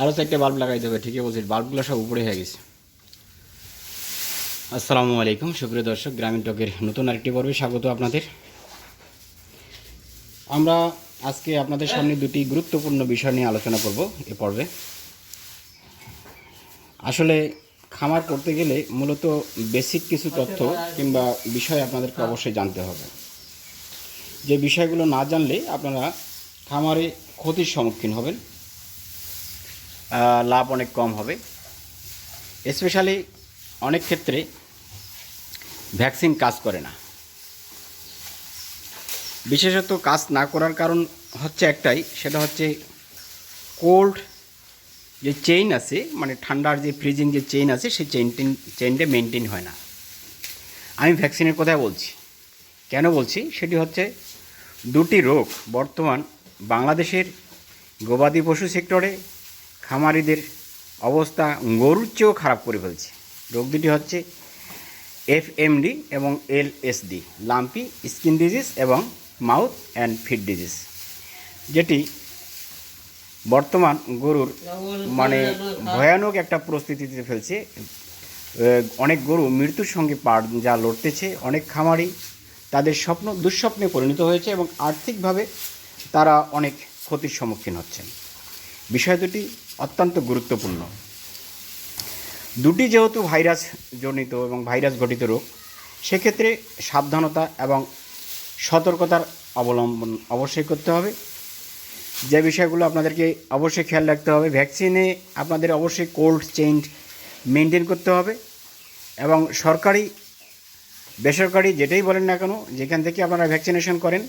আরও চারটে বাল্ব লাগাই দেবে ঠিকই বলছি বাল্বগুলো সব উপরে হয়ে গেছে। আসসালামু আলাইকুম, সুপ্রিয় দর্শক, গ্রামীণ টকের নতুন আরেকটি পর্বে স্বাগত আপনাদের। আমরা আজকে আপনাদের সামনে দুটি গুরুত্বপূর্ণ বিষয় নিয়ে আলোচনা করব এ পর্বে। আসলে খামার করতে গেলে মূলত বেসিক কিছু তথ্য কিংবা বিষয় আপনাদেরকে অবশ্যই জানতে হবে। যে বিষয়গুলো না জানলে আপনারা খামারে ক্ষতির সম্মুখীন হবেন। লাভ অনেক কম হবে। স্পেশালি অনেক ক্ষেত্রে ভ্যাকসিন কাজ করে না। বিশেষত কাজ না করার কারণ হচ্ছে একটাই, সেটা হচ্ছে কোল্ড যে চেইন আছে মানে ঠান্ডার যে ফ্রিজিং যে চেইন আছে, সেই চেইনটিন চেইনটা মেনটেন হয় না। আমি ভ্যাকসিনের কথা বলছি। কেন বলছি? সেটি হচ্ছে দুটি রোগ বর্তমান বাংলাদেশের গবাদি পশু সেক্টরে খামারিদের অবস্থা গরুর চেয়েও খারাপ করে ফেলছে। রোগ দুটি হচ্ছে এফএমডি এবং এলএসডি, লাম্পি স্কিন ডিজিজ এবং মাউথ অ্যান্ড ফিট ডিজিজ, যেটি বর্তমান গরুর মানে ভয়ানক একটা পরিস্থিতিতে ফেলছে। অনেক গরু মৃত্যুর সঙ্গে পার যা লড়তেছে, অনেক খামারি তাদের স্বপ্ন, দুঃস্বপ্নে পরিণত হয়েছে এবং আর্থিকভাবে তারা অনেক ক্ষতির সম্মুখীন হচ্ছেন। বিষয় দুটি অত্যন্ত গুরুত্বপূর্ণ। দুটি যেহেতু ভাইরাস জনিত এবং ভাইরাস ঘটিত রোগ, সেক্ষেত্রে সাবধানতা এবং সতর্কতার অবলম্বন অবশ্যই করতে হবে। যে বিষয়গুলো আপনাদেরকে অবশ্যই খেয়াল রাখতে হবে, ভ্যাকসিনে আপনাদের অবশ্যই কোল্ড চেইন মেনটেন করতে হবে এবং সরকারি, বেসরকারি যেটাই বলেন না কেন, যেখান থেকে আপনারা ভ্যাকসিনেশন করেন,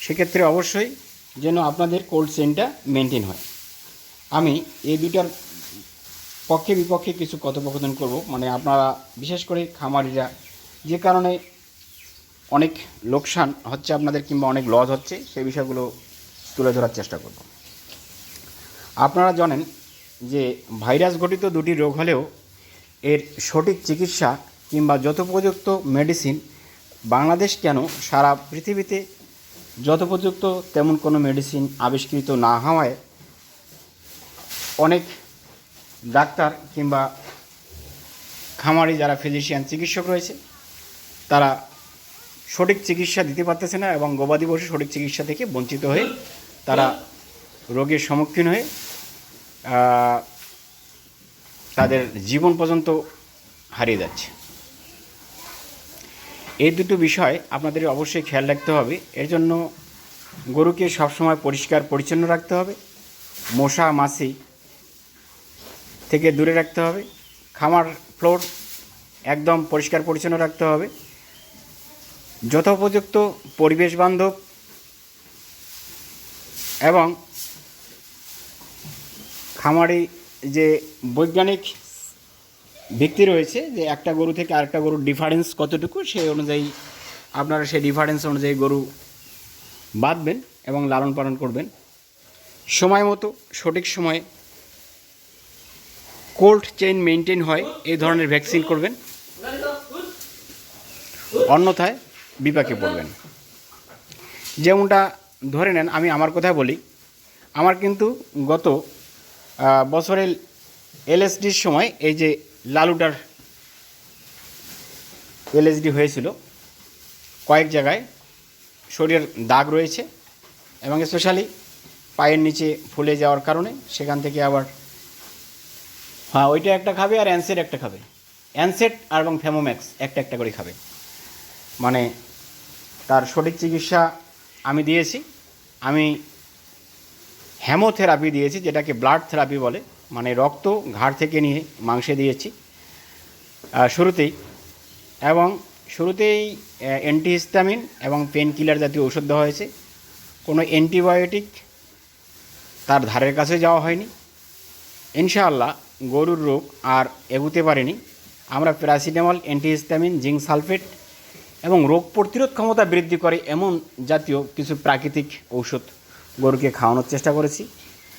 সেক্ষেত্রে অবশ্যই যেন আপনাদের কোল্ড চেইনটা মেনটেন হয়। আমি এই দুইটার পক্ষে বিপক্ষে কিছু কথোপকথন করব। মানে আপনারা, বিশেষ করে খামারিরা, যে কারণে অনেক লোকসান হচ্ছে আপনাদের কিংবা অনেক লস হচ্ছে, সেই বিষয়গুলো তুলে ধরার চেষ্টা করব। আপনারা জানেন যে ভাইরাস ঘটিত দুটি রোগ হলেও এর সঠিক চিকিৎসা কিংবা যথোপযুক্ত মেডিসিন বাংলাদেশ কেন সারা পৃথিবীতে যথোপযুক্ত তেমন কোনো মেডিসিন আবিষ্কৃত না হওয়ায় অনেক ডাক্তার কিংবা খামারি যারা ফিজিশিয়ান চিকিৎসক রয়েছে, তারা সঠিক চিকিৎসা দিতে পারতেছে না এবং গবাদি পশু সঠিক চিকিৎসা থেকে বঞ্চিত হয়ে তারা রোগের সম্মুখীন হয়ে তাদের জীবন পর্যন্ত হারিয়ে যাচ্ছে। এই দুটো বিষয় আপনাদের অবশ্যই খেয়াল রাখতে হবে। এর জন্য গরুকে সবসময় পরিষ্কার পরিচ্ছন্ন রাখতে হবে। মশা, মাছি থেকে দূরে রাখতে হবে। খামার ফ্লোর একদম পরিষ্কার পরিচ্ছন্ন রাখতে হবে। যথোপযুক্ত পরিবেশ বান্ধব এবং খামারি যে বৈজ্ঞানিক ভিত্তি রয়েছে যে একটা গরু থেকে আরেকটা গরুর ডিফারেন্স কতটুকু, সেই অনুযায়ী আপনারা সেই ডিফারেন্স অনুযায়ী গরু বাঁধবেন এবং লালন পালন করবেন। সময় মতো, সঠিক সময়ে কোল্ড চেইন মেনটেন হয়, এই ধরনের ভ্যাকসিন করবেন। অন্যথায় বিপাকে পড়বেন। যেমনটা ধরে নেন, আমি আমার কথা বলি, আমার কিন্তু গত বছরের এলএসডির সময় এই যে লালুটার এলএসডি হয়েছিল, কয়েক জায়গায় শরীরের দাগ রয়েছে এবং স্পেশালি পায়ের নিচে ফুলে যাওয়ার কারণে সেখান থেকে আবার হ্যাঁ ওইটা একটা খাবে আর অ্যানসেট একটা খাবে। অ্যানসেট আর এবং ফেমোম্যাক্স একটা একটা করে খাবে। মানে তার সঠিক চিকিৎসা আমি দিয়েছি। আমি হ্যামোথেরাপি দিয়েছি, যেটাকে ব্লাড থেরাপি বলে। মানে রক্ত ঘাড় থেকে নিয়ে মাংসে দিয়েছি। শুরুতেই। এবং শুরুতেই অ্যান্টিহিস্টামিন এবং পেন কিলার জাতীয় ওষুধ দেওয়া হয়েছে। কোনো অ্যান্টিবায়োটিক তার ধারের কাছে যাওয়া হয়নি। ইনশাআল্লাহ গরুর রোগ আর এগুতে পারেনি। আমরা প্যারাসিটামল, অ্যান্টিহিস্টামিন, জিঙ্ক সালফেট এবং রোগ প্রতিরোধ ক্ষমতা বৃদ্ধি করে এমন জাতীয় কিছু প্রাকৃতিক ঔষধ গরুকে খাওয়ানোর চেষ্টা করেছি।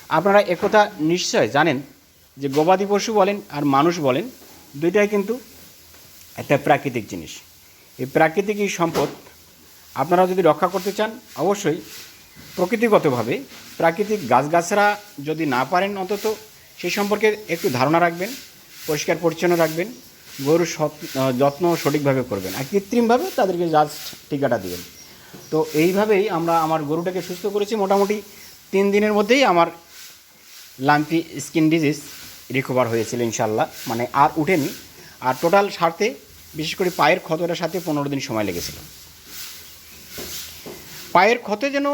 আপনারা একথা নিশ্চয় জানেন যে গবাদি পশু বলেন আর মানুষ বলেন, দুইটাই কিন্তু একটা প্রাকৃতিক জিনিস। এই প্রাকৃতিক এই সম্পদ আপনারা যদি রক্ষা করতে চান, অবশ্যই প্রকৃতিগতভাবে প্রাকৃতিক গাছগাছরা যদি না পারেন অন্তত সেই সম্পর্কে একটু ধারণা রাখবেন, পরিষ্কার পরিচ্ছন্ন রাখবেন গরুর যত্ন সঠিকভাবে করবেন আর কৃত্রিমভাবে তাদেরকে জাস্ট টিকাটা দিবেন। তো এইভাবেই আমরা আমার গরুটাকে সুস্থ করেছি। মোটামুটি তিন দিনের মধ্যেই আমার লাম্পি স্কিন ডিজিজ রিকভার হয়েছিল ইনশাল্লাহ মানে আর উঠেনি। আর টোটাল সারতে, বিশেষ করে পায়ের ক্ষতটার সাথে পনেরো দিন সময় লেগেছিল। পায়ের ক্ষতে যেন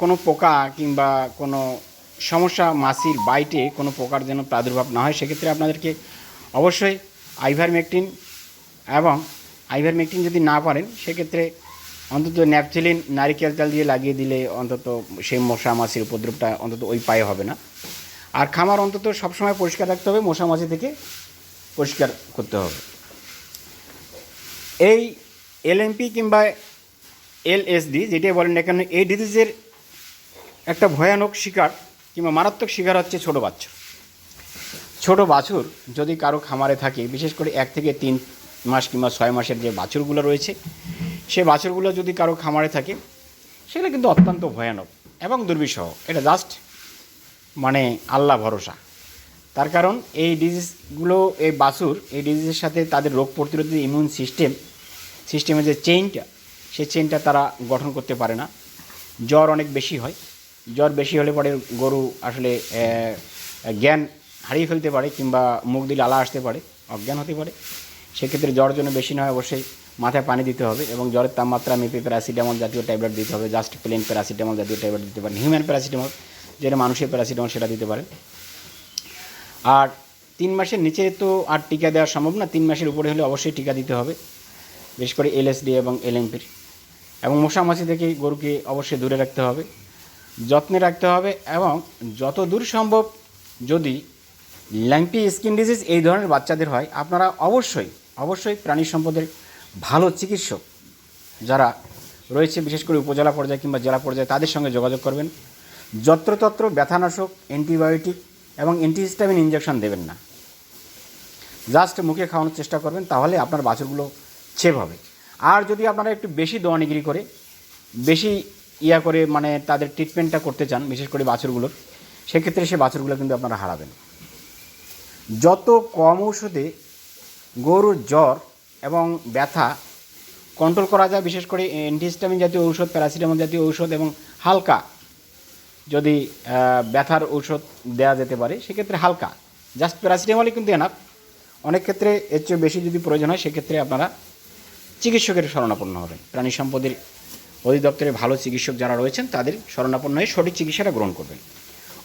কোনো পোকা কিংবা কোনো সমস্যা মাছির বাইটে কোনো প্রকার যেন প্রাদুর্ভাব না হয়, সেক্ষেত্রে আপনাদেরকে অবশ্যই আইভারমেকটিন এবং আইভারমেকটিন যদি না পারেন, সেক্ষেত্রে অন্তত ন্যাপথিলিন নারিকেল তেল দিয়ে লাগিয়ে দিলে অন্তত সেই মশা মাছির উপদ্রবটা অন্তত ওই পায়ে হবে না। আর খামার অন্তত সবসময় পরিষ্কার রাখতে হবে, মশা মাছি থেকে পরিষ্কার করতে হবে। এই এলএমপি কিংবা এলএসডি যেটাই বলেন না কেন, এই ডিজিজের একটা ভয়ানক শিকার কিংবা মারাত্মক শিকার হচ্ছে ছোট বাচ্চা ছোট বাছুর যদি কারও খামারে থাকে, বিশেষ করে এক থেকে তিন মাস কিংবা ছয় মাসের যে বাছুরগুলো রয়েছে, সে বাছুরগুলো যদি কারও খামারে থাকে, সেগুলো কিন্তু অত্যন্ত ভয়ানক এবং দুর্বিষহ। এটা জাস্ট মানে আল্লাহ ভরসা। তার কারণ এই ডিজিজগুলো এই বাছুর, এই ডিজিজের সাথে তাদের রোগ প্রতিরোধী ইমিউন সিস্টেম সিস্টেমের যে চেইনটা সেই চেইনটা তারা গঠন করতে পারে না। জ্বর অনেক বেশি হয়। জ্বর বেশি হলে পরে গরু আসলে জ্ঞান হারিয়ে ফেলতে পারে কিংবা মুখ দিলে আলা আসতে পারে, অজ্ঞান হতে পারে। সেক্ষেত্রে জ্বর জন্য বেশি নয়, অবশ্যই মাথায় পানি দিতে হবে এবং জ্বরের তাপমাত্রা, মেপে প্যারাসিটামল জাতীয় ট্যাবলেট দিতে হবে জাস্ট প্লেন প্যারাসিটামল জাতীয় ট্যাবলেট দিতে পারেন হিউম্যান প্যারাসিটামল যেটা মানুষের প্যারাসিটামল সেটা দিতে পারেন। আর তিন মাসের নিচে তো আর টিকা দেওয়া সম্ভব না, তিন মাসের উপরে হলে অবশ্যই টিকা দিতে হবে, বিশেষ করে এলএসডি এবং এলএমপির এবং মশা মশামাছি থেকে গরুকে অবশ্যই দূরে রাখতে হবে। যত্নে রাখতে হবে এবং যত দূর সম্ভব যদি ল্যাম্পি স্কিন ডিজিজ এই ধরনের বাচ্চাদের হয়, আপনারা অবশ্যই অবশ্যই প্রাণী সম্পদের ভালো চিকিৎসক যারা রয়েছে, বিশেষ করে উপজেলা পর্যায়ে কিংবা জেলা পর্যায়ে, তাদের সঙ্গে যোগাযোগ করবেন। যত্রতত্র ব্যথানাশক, অ্যান্টিবায়োটিক এবং অ্যান্টিহিস্টামিন ইঞ্জেকশন দেবেন না। জাস্ট মুখে খাওয়ানোর চেষ্টা করবেন, তাহলে আপনার বাছুরগুলো ছেপ হবে। আর যদি আপনারা একটু বেশি দোয়ানিগিরি করে, বেশি ইয়া করে মানে তাদের ট্রিটমেন্টটা করতে চান, বিশেষ করে বাছুরগুলোর, সেক্ষেত্রে সে বাছুরগুলো কিন্তু আপনারা হারাবেন। যত কম ওষুধে গরুর জ্বর এবং ব্যথা কন্ট্রোল করা যায়, বিশেষ করে অ্যান্টিহিস্টামিন জাতীয় ঔষধ প্যারাসিটামল জাতীয় ঔষধ এবং হালকা যদি ব্যথার ঔষধ দেওয়া যেতে পারে, সেক্ষেত্রে হালকা। জাস্ট প্যারাসিটামলই কিন্তু এনাফ অনেক ক্ষেত্রে এর চেয়ে বেশি যদি প্রয়োজন হয়, সেক্ষেত্রে আপনারা চিকিৎসকের শরণাপন্ন হবেন। প্রাণী সম্পদের অধিদপ্তরে ভালো চিকিৎসক যারা রয়েছেন, তাদের শরণাপন্ন হয়ে সঠিক চিকিৎসাটা গ্রহণ করবেন।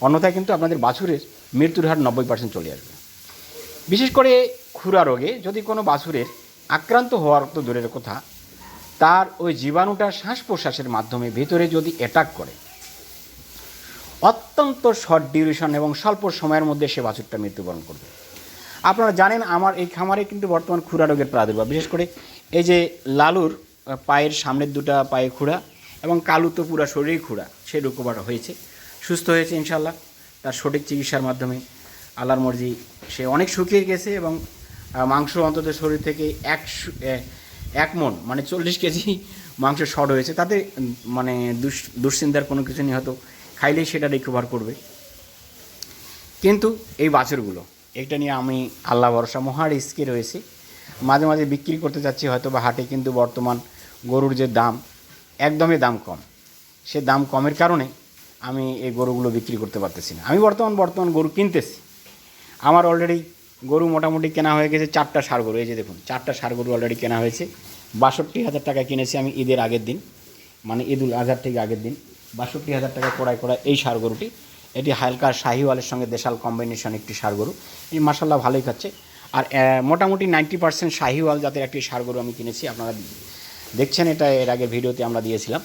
অন্যথায় কিন্তু আপনাদের বাছুরের মৃত্যুর হার নব্বই পার্সেন্ট চলে আসবে। বিশেষ করে খুরা রোগে যদি কোনো বাছুরের আক্রান্ত হওয়ার তো দূরের কথা, তার ওই জীবাণুটা শ্বাস প্রশ্বাসের মাধ্যমে ভেতরে যদি অ্যাটাক করে, অত্যন্ত শর্ট ডিউরেশন এবং স্বল্প সময়ের মধ্যে সে বাছুরটা মৃত্যুবরণ করবে। আপনারা জানেন, আমার এই খামারে কিন্তু বর্তমান খুরা রোগের প্রাদুর্ভাব। বিশেষ করে এই যে লালুর পায়ের সামনের দুটা পায়ে খুঁড়া এবং কালু তো পুরো শরীরেই খুঁড়া, সে রোগবার হয়েছে। সুস্থ হয়েছে ইনশাল্লাহ তার সঠিক চিকিৎসার মাধ্যমে আল্লাহর মর্জি, সে অনেক শুকিয়ে গেছে এবং মাংস অন্তত শরীর থেকে এক এক মন মানে চল্লিশ কেজি মাংস শর্ট হয়েছে। তাতে মানে দুশ- দুশ্চিন্তার কোনো কিছু নেই, হয়তো খাইলেই সেটা রিকভার করবে। কিন্তু এই বাছুরগুলো, এটা নিয়ে আমি আল্লাহ ভরসা, মহা রিস্কে রয়েছি। মাঝে মাঝে বিক্রি করতে চাচ্ছি হয়তো বা হাটে, কিন্তু বর্তমান গরুর যে দাম, একদমই দাম কম। সে দাম কমের কারণে আমি এই গরুগুলো বিক্রি করতে পারতেছি না। আমি বর্তমান বর্তমান গরু কিনতেছি। আমার অলরেডি গরু মোটামুটি কেনা হয়ে গেছে চারটা সার গরু। এই যে দেখুন, চারটা সার গরু অলরেডি কেনা হয়েছে। বাষট্টি হাজার টাকা কিনেছি আমি ঈদের আগের দিন মানে ঈদুল আজহার থেকে আগের দিন। বাষট্টি হাজার টাকা কড়াই করা এই সার গরুটি। এটি হালকা শাহিওয়ালের সঙ্গে দেশাল কম্বিনেশন একটি সার গরু। এই মাসাল্লাহ ভালোই খাচ্ছে। আর মোটামুটি নাইনটি পার্সেন্ট শাহিওয়াল জাতের একটি সার গরু আমি কিনেছি, আপনারা দেখছেন এটা, এর আগে ভিডিওতে আমরা দিয়েছিলাম।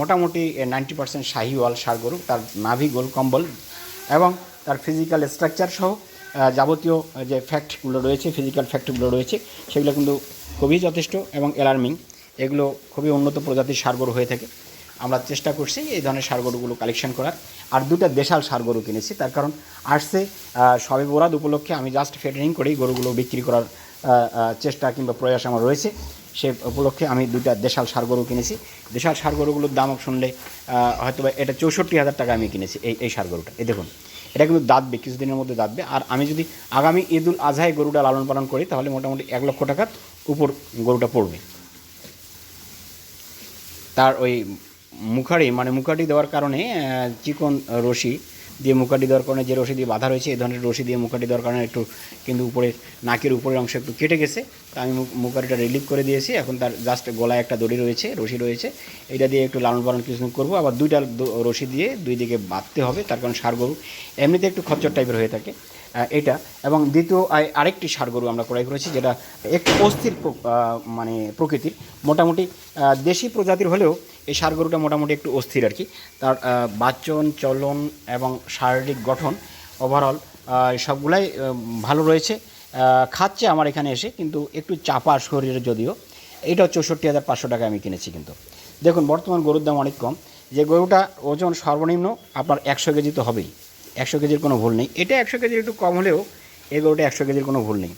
মোটামুটি নাইনটি পার্সেন্ট শাহিওয়াল সার গরু, তার নাভি গোল কম্বল এবং তার ফিজিক্যাল স্ট্রাকচার সহ যাবতীয় যে ফ্যাক্টগুলো রয়েছে ফিজিক্যাল ফ্যাক্টগুলো রয়েছে, সেগুলো কিন্তু খুবই যথেষ্ট এবং অ্যালার্মিং এগুলো খুবই উন্নত প্রজাতির সার গরু হয়ে থাকে। আমরা চেষ্টা করছি এই ধরনের সার গরুগুলো কালেকশন করার। আর দুটা দেশাল সার গরু কিনেছি, তার কারণ আসছে সবে বরাদ উপলক্ষে আমি জাস্ট ফেডারিং করেই গরুগুলো বিক্রি করার চেষ্টা কিংবা প্রয়াস আমার রয়েছে। সে উপলক্ষে আমি দুটা দেশাল সার গরু কিনেছি। দেশাল সার গরুগুলোর দাম শুনলে হয়তো এটা চৌষট্টি হাজার টাকা আমি কিনেছি এই এই সার গরুটা এই দেখুন, এটা কিন্তু দাঁতবে, কিছুদিনের মধ্যে দাঁতবে। আর আমি যদি আগামী ঈদুল আজহায় গরুটা লালন পালন করি, তাহলে মোটামুটি এক লক্ষ টাকার উপর গরুটা পড়বে। তার ওই মুখারি মানে মুখাটি দেওয়ার কারণে চিকন রশি দিয়ে মুখাটি দেওয়ার কারণে যে রশি দিয়ে বাঁধা রয়েছে এই ধরনের রশি দিয়ে মুখাটি দেওয়ার কারণে একটু কিন্তু উপরে, নাকের উপরের অংশ একটু কেটে গেছে। তা আমি মু- মুখারিটা রিলিভ করে দিয়েছি। এখন তার জাস্ট গলায় একটা দড়ি রয়েছে, রশি রয়েছে। এটা দিয়ে একটু লালন পালন কিছু করব। আবার দুইটা রশি দিয়ে দুই দিকে বাঁধতে হবে, তার কারণ সার গরু এমনিতে একটু খচ্চর টাইপের হয়ে থাকে এটা। এবং দ্বিতীয় আরেকটি সার গরু আমরা ক্রয় করেছি, যেটা একটু অস্থির মানে প্রকৃতির। মোটামুটি দেশি প্রজাতির হলেও এই সার গরুটা মোটামুটি একটু অস্থির আর কি। তার বাচন, চলন এবং শারীরিক গঠন ওভারঅল সবগুলাই ভালো রয়েছে। খাচ্ছে আমার এখানে এসে, কিন্তু একটু চাপা শরীরে যদিও। এইটাও চৌষট্টি হাজার পাঁচশো টাকা আমি কিনেছি কিন্তু। দেখুন, বর্তমান গরুর দাম অনেক কম। যে গরুটা ওজন সর্বনিম্ন আপনার একশো কেজি তো হবেই। একশো কেজির কোনো ভুল নেই। এটা একশো কেজির একটু কম হলেও এই গরুটা একশো কেজির কোনো ভুল নেই।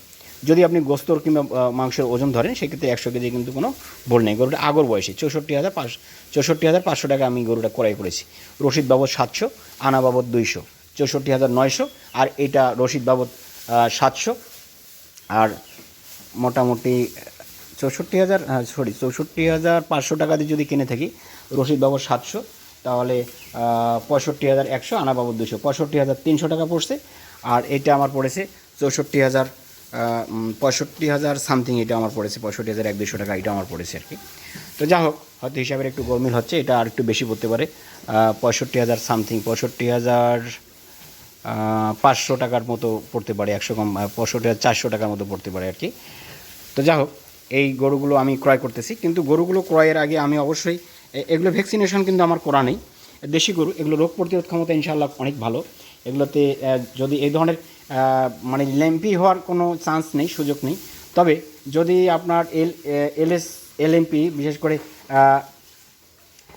যদি আপনি গোস্তর কিংবা মাংসের ওজন ধরেন, সেক্ষেত্রে একশো কেজি কিন্তু কোনো ভুল নেই। গরুটা আগর বয়সে, চৌষট্টি হাজার পাঁচ, চৌষট্টি হাজার পাঁচশো টাকা আমি গরুটা ক্রয় করেছি। রসিদ বাবদ সাতশো, আনা বাবদ দুইশো, চৌষট্টি হাজার নয়শো, আর এটা রসিদ বাবদ সাতশো, আর মোটামুটি চৌষট্টি হাজার সরি চৌষট্টি হাজার পাঁচশো টাকা দিয়ে যদি কিনে থাকি, রসিদ বাবদ সাতশো, তাহলে পঁয়ষট্টি হাজার একশো, আনা বাবদ দুশো পঁয়ষট্টি হাজার তিনশো টাকা পড়ছে, আর এটা আমার পড়েছে চৌষট্টি হাজার পঁয়ষট্টি হাজার সামথিং এটা আমার পড়েছে, পঁয়ষট্টি হাজার এক দুশো টাকা এটা আমার পড়েছে আর কি। তো যা হোক, হয়তো হিসাবের একটু গরমিল হচ্ছে, এটা আর একটু বেশি পড়তে পারে। পঁয়ষট্টি হাজার সামথিং পঁয়ষট্টি হাজার পাঁচশো টাকার মতো পড়তে পারে, একশো কম পঁয়ষট্টি হাজার চারশো টাকার মতো পড়তে পারে আর কি। তো যা হোক, এই গরুগুলো আমি ক্রয় করতেছি, কিন্তু গরুগুলো ক্রয়ের আগে আমি অবশ্যই এগুলো ভ্যাকসিনেশন কিন্তু আমার করা নেই। দেশি গরু, এগুলো রোগ প্রতিরোধ ক্ষমতা ইনশাআল্লাহ অনেক ভালো। এগুলোতে যদি এই ধরনের মানে ল্যাম্পি হওয়ার কোনো চান্স নেই, সুযোগ নেই। তবে যদি আপনার এল এলএস, এলএমপি বিশেষ করে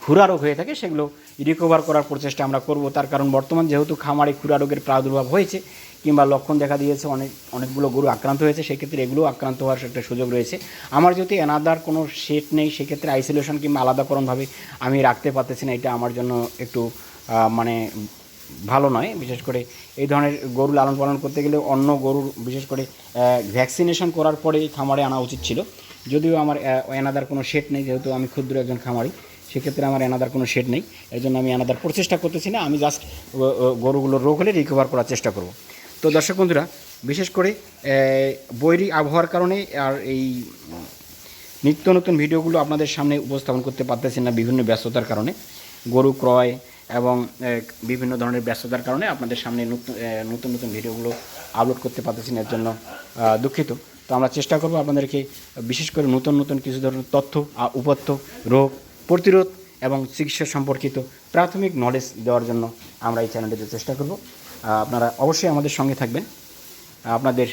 খুরা রোগ হয়ে থাকে, সেগুলো রিকভার করার প্রচেষ্টা আমরা করব। তার কারণ বর্তমান যেহেতু খামারে খুরা রোগের প্রাদুর্ভাব হয়েছে, কিংবা লক্ষণ দেখা দিয়েছে, অনেক, অনেকগুলো গরু আক্রান্ত হয়েছে, সেক্ষেত্রে এগুলো আক্রান্ত হওয়ার একটা সুযোগ রয়েছে। আমার যদি এনাদার কোনো সেট নেই, সেক্ষেত্রে আইসোলেশন কিংবা আলাদাকরণভাবে আমি রাখতে পারতেছি না, এটা আমার জন্য একটু মানে ভালো নয়, বিশেষ করে এই ধরনের গরু লালন পালন করতে গেলে অন্য গরুর বিশেষ করে ভ্যাকসিনেশন করার পরেই খামারে আনা উচিত ছিল। যদিও আমার এনাদার কোনো সেট নেই, যেহেতু আমি ক্ষুদ্র একজন খামারি, সেক্ষেত্রে আমার এনাদার কোনো শেড নেই। এর জন্য আমি এনাদার প্রচেষ্টা করতেছি না, আমি জাস্ট গরুগুলোর রোগ হলে রিকভার করার চেষ্টা করব। তো দর্শক বন্ধুরা, বিশেষ করে বৈরী আবহাওয়ার কারণে আর এই নিত্য নতুন ভিডিওগুলো আপনাদের সামনে উপস্থাপন করতে পারতেছি না বিভিন্ন ব্যস্ততার কারণে। গরু ক্রয় এবং বিভিন্ন ধরনের ব্যস্ততার কারণে আপনাদের সামনে নতুন নতুন ভিডিওগুলো আপলোড করতে পারতেছি না, এর জন্য দুঃখিত। তো আমরা চেষ্টা করব আপনাদেরকে বিশেষ করে নতুন নতুন কিছু ধরনের তথ্য উপাত্ত রোগ প্রতিরোধ এবং চিকিৎসা সম্পর্কিত প্রাথমিক নলেজ দেওয়ার জন্য আমরা এই চ্যানেলটিতে চেষ্টা করব। আপনারা অবশ্যই আমাদের সঙ্গে থাকবেন। আপনাদের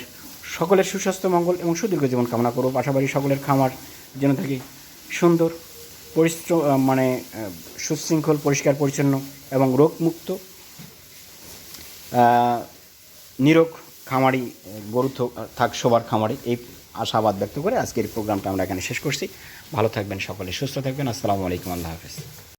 সকলের সুস্বাস্থ্য, মঙ্গল এবং সুদীর্ঘ জীবন কামনা করব। পাশাপাশি সকলের খামার যেন থাকে সুন্দর পরিশ্রম মানে সুশৃঙ্খল, পরিষ্কার, পরিচ্ছন্ন এবং রোগমুক্ত নিরোগ খামারি, গরু থাক সবার খামারি। এই আশাবাদ ব্যক্ত করে আজকের প্রোগ্রামটা আমরা এখানে শেষ করছি। ভালো থাকবেন সকলে, সুস্থ থাকবেন। আসসালামু আলাইকুম, আল্লাহ হাফেজ।